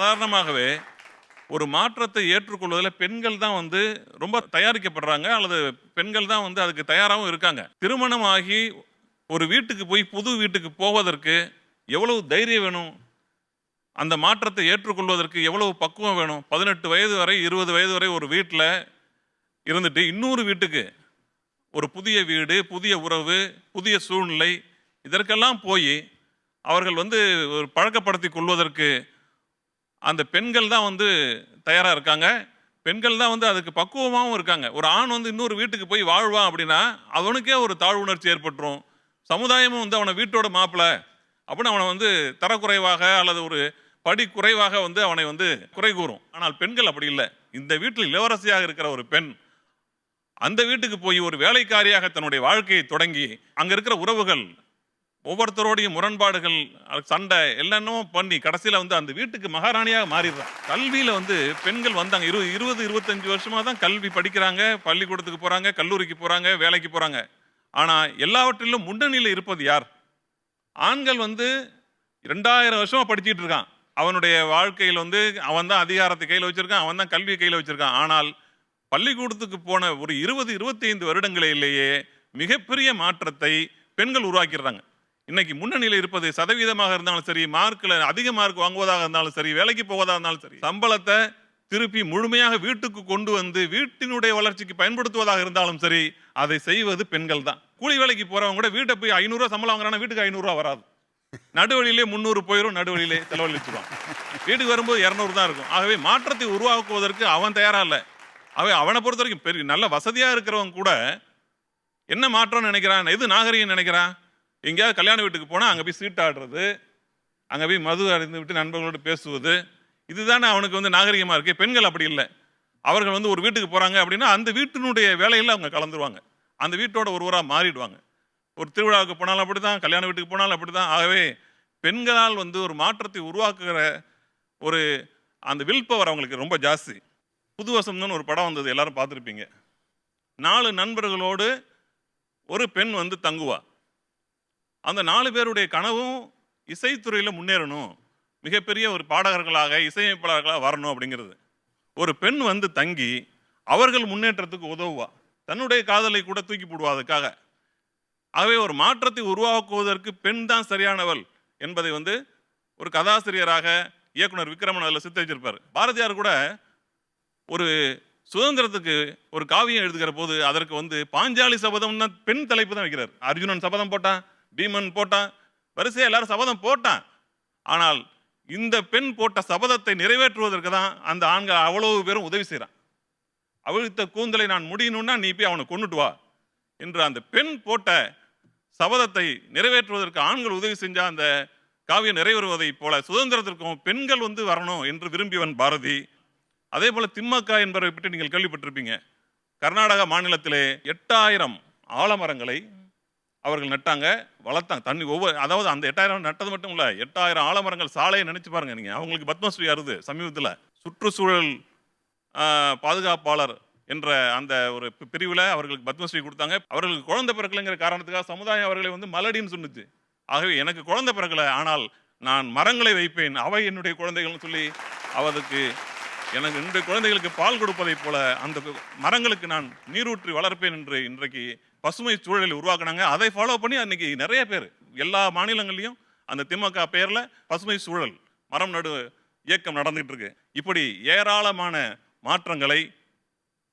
சாதாரணமாகவே ஒரு மாற்றத்தை ஏற்றுக்கொள்வதில் பெண்கள் தான் வந்து ரொம்ப தயாரிக்கப்படுறாங்க அல்லது பெண்கள் தான் வந்து அதுக்கு தயாராகவும் இருக்காங்க. திருமணமாகி ஒரு வீட்டுக்கு போய் புது வீட்டுக்கு போவதற்கு எவ்வளவு தைரியம் வேணும்? அந்த மாற்றத்தை ஏற்றுக்கொள்வதற்கு எவ்வளவு பக்குவம் வேணும்? பதினெட்டு வயது வரை இருபது வயது வரை ஒரு வீட்டில் இருந்துட்டு இன்னொரு வீட்டுக்கு ஒரு புதிய வீடு புதிய உறவு புதிய சூழ்நிலை இதற்கெல்லாம் போய் அவர்கள் வந்து ஒரு பழக்கப்படுத்தி கொள்வதற்கு அந்த பெண்கள் தான் வந்து தயாராக இருக்காங்க. பெண்கள் தான் வந்து அதுக்கு பக்குவமாகவும் இருக்காங்க. ஒரு ஆண் வந்து இன்னொரு வீட்டுக்கு போய் வாழ்வான் அப்படின்னா அவனுக்கே ஒரு தாழ்வு உணர்ச்சி ஏற்பட்டுரும். சமுதாயமும் வந்து அவனை வீட்டோட மாப்பிள்ளை அப்படின்னு அவனை வந்து தரக்குறைவாக அல்லது ஒரு படி குறைவாக வந்து அவனை வந்து குறை கூறும். ஆனால் பெண்கள் அப்படி இல்லை. இந்த வீட்டில் இளவரசியாக இருக்கிற ஒரு பெண் அந்த வீட்டுக்கு போய் ஒரு வேலைக்காரியாக தன்னுடைய வாழ்க்கையை தொடங்கி அங்கே இருக்கிற உறவுகள் ஒவ்வொருத்தரோடையும் முரண்பாடுகள் சண்டை எல்லாமே பண்ணி கடைசியில் வந்து அந்த வீட்டுக்கு மகாராணியாக மாறிடுறான். கல்வியில் வந்து பெண்கள் வந்தாங்க. இரு இருபது இருபத்தஞ்சி வருஷமாக தான் கல்வி படிக்கிறாங்க. பள்ளிக்கூடத்துக்கு போகிறாங்க கல்லூரிக்கு போகிறாங்க வேலைக்கு போகிறாங்க ஆனால் எல்லாவற்றிலும் முன்னணியில் இருப்பது யார்? ஆண்கள் வந்து ரெண்டாயிரம் வருஷமாக படிச்சிட்டு இருக்கான். அவனுடைய வாழ்க்கையில் வந்து அவன் தான் அதிகாரத்தை கையில் வச்சுருக்கான் அவன் தான் கல்வியை கையில் வச்சுருக்கான். ஆனால் பள்ளிக்கூடத்துக்கு போன ஒரு இருபது இருபத்தைந்து வருடங்களிலேயே மிகப்பெரிய மாற்றத்தை பெண்கள் உருவாக்கிடுறாங்க. இன்னைக்கு முன்னணியில் இருப்பது சதவீதமாக இருந்தாலும் சரி மார்க்கில் அதிக மார்க் வாங்குவதாக இருந்தாலும் சரி வேலைக்கு போவதாக இருந்தாலும் சரி சம்பளத்தை திருப்பி முழுமையாக வீட்டுக்கு கொண்டு வந்து வீட்டினுடைய வளர்ச்சிக்கு பயன்படுத்துவதாக இருந்தாலும் சரி அதை செய்வது பெண்கள் தான். கூலி வேலைக்கு போறவங்க கூட வீட்டை போய் ஐநூறுரூவா சம்பளம் வாங்குறாங்கன்னா வீட்டுக்கு ஐநூறுரூவா வராது. நடுவழியிலே முந்நூறு போயிடும் நடுவழியிலே செலவழிச்சிருவான் வீட்டுக்கு வரும்போது இரநூறு தான் இருக்கும். ஆகவே மாற்றத்தை உருவாக்குவதற்கு அவன் தயாராக இல்லை. அவன் அவனை பொறுத்த வரைக்கும் பெரிய நல்ல வசதியாக இருக்கிறவங்க கூட என்ன மாற்றம்னு நினைக்கிறான் எது நாகரிகம் நினைக்கிறான்? எங்கேயாவது கல்யாண வீட்டுக்கு போனால் அங்கே போய் சீட்டாடுறது அங்கே போய் மது அறிந்து விட்டு நண்பர்களோடு பேசுவது இதுதானே அவனுக்கு வந்து நாகரிகமாக இருக்குது பெண்கள் அப்படி இல்லை. அவர்கள் வந்து ஒரு வீட்டுக்கு போகிறாங்க அப்படின்னா அந்த வீட்டினுடைய வேலையில் அவங்க கலந்துருவாங்க. அந்த வீட்டோட ஒருவராக மாறிடுவாங்க. ஒரு திருவிழாவுக்கு போனாலும் அப்படி தான் கல்யாண வீட்டுக்கு போனாலும் அப்படி தான் ஆகவே பெண்களால் வந்து ஒரு மாற்றத்தை உருவாக்குகிற ஒரு அந்த வில் பவர் அவங்களுக்கு ரொம்ப ஜாஸ்தி. புதுவசம்னு ஒரு படம் வந்தது எல்லாரும் பார்த்துருப்பீங்க. நாலு நண்பர்களோடு ஒரு பெண் வந்து தங்குவா. அந்த நாலு பேருடைய கனவும் இசைத்துறையில் முன்னேறணும். மிகப்பெரிய ஒரு பாடகர்களாக இசையமைப்பாளர்களாக வரணும் அப்படிங்கிறது. ஒரு பெண் வந்து தங்கி அவர்கள் முன்னேற்றத்துக்கு உதவுவா. தன்னுடைய காதலை கூட தூக்கி போடுவா அதுக்காக. ஆகவே ஒரு மாற்றத்தை உருவாக்குவதற்கு பெண் தான் சரியானவள் என்பதை வந்து ஒரு கதாசிரியராக இயக்குனர் விக்ரமன் அதில் சித்தரிச்சிருப்பார். பாரதியார் கூட ஒரு சுதந்திரத்துக்கு ஒரு காவியம் எழுதுகிற போது அதற்கு வந்து பாஞ்சாலி சபதம்னா பெண் தலைப்பு தான் வைக்கிறார். அர்ஜுனன் சபதம் போட்டான் பீமன் போட்டான். வரிசையாக எல்லாரும் சபதம் போட்டான். ஆனால் இந்த பெண் போட்ட சபதத்தை நிறைவேற்றுவதற்கு தான் அந்த ஆண்கள் அவ்வளவு பேரும் உதவி செய்கிறான் அவிழ்த்த கூந்தலை நான் முடியணும்னா நீ போய் அவனை கொண்டுட்டு வா என்று அந்த பெண் போட்ட சபதத்தை நிறைவேற்றுவதற்கு ஆண்கள் உதவி செஞ்சால் அந்த காவியம் நிறைவேறுவதைப் போல சுதந்திரத்திற்கும் பெண்கள் வந்து வரணும் என்று விரும்பியவன் பாரதி. அதே போல் திம்மக்கா என்பவரை பற்றி நீங்கள் கேள்விப்பட்டிருப்பீங்க. கர்நாடகா மாநிலத்திலே எட்டாயிரம் ஆலமரங்களை அவர்கள் நட்டாங்க வளர்த்தாங்க. தண்ணி ஒவ்வொரு அதாவது அந்த எட்டாயிரம் நட்டது மட்டும் இல்லை எட்டாயிரம் ஆலமரங்கள் சாலையை நினச்சி பாருங்க நீங்கள் அவங்களுக்கு பத்மஸ்ரீ அறுது சமீபத்தில். சுற்றுச்சூழல் பாதுகாப்பாளர் என்ற அந்த ஒரு பிரிவில் அவர்களுக்கு பத்மஸ்ரீ கொடுத்தாங்க. அவர்களுக்கு குழந்தை பிறக்கலைங்கிற காரணத்துக்காக சமுதாயம் அவர்களை வந்து மலடின்னு சொன்னுச்சு. ஆகவே எனக்கு குழந்தை பிறக்கலை ஆனால் நான் மரங்களை வைப்பேன். அவை என்னுடைய குழந்தைகள்னு சொல்லி அவருக்கு எனக்கு இன்று குழந்தைகளுக்கு பால் கொடுப்பதைப் போல அந்த மரங்களுக்கு நான் நீரூற்றி வளர்ப்பேன் என்று இன்றைக்கு பசுமை சூழலை உருவாக்குனாங்க. அதை ஃபாலோ பண்ணி அன்னைக்கு நிறைய பேர் எல்லா மாநிலங்கள்லையும் அந்த திமுக பேரில் பசுமை சூழல் மரம் நடு இயக்கம் நடந்துகிட்டு இருக்கு. இப்படி ஏராளமான மாற்றங்களை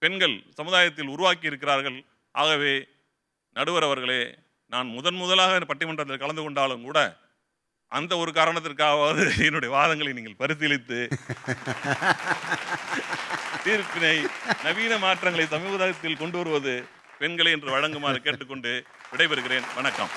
பெண்கள் சமுதாயத்தில் உருவாக்கி இருக்கிறார்கள். ஆகவே நடுவர் அவர்களே நான் முதன் முதலாக பட்டிமன்றத்தில் கலந்து கொண்டாலும் கூட அந்த ஒரு காரணத்திற்காவது என்னுடைய வாதங்களை நீங்கள் பரிசீலித்து தீர்ப்பினை நவீன மாற்றங்களை சமூகத்தில் கொண்டு வருவது பெண்களை என்று வழங்குமாறு கேட்டுக்கொண்டு விடைபெறுகிறேன். வணக்கம்.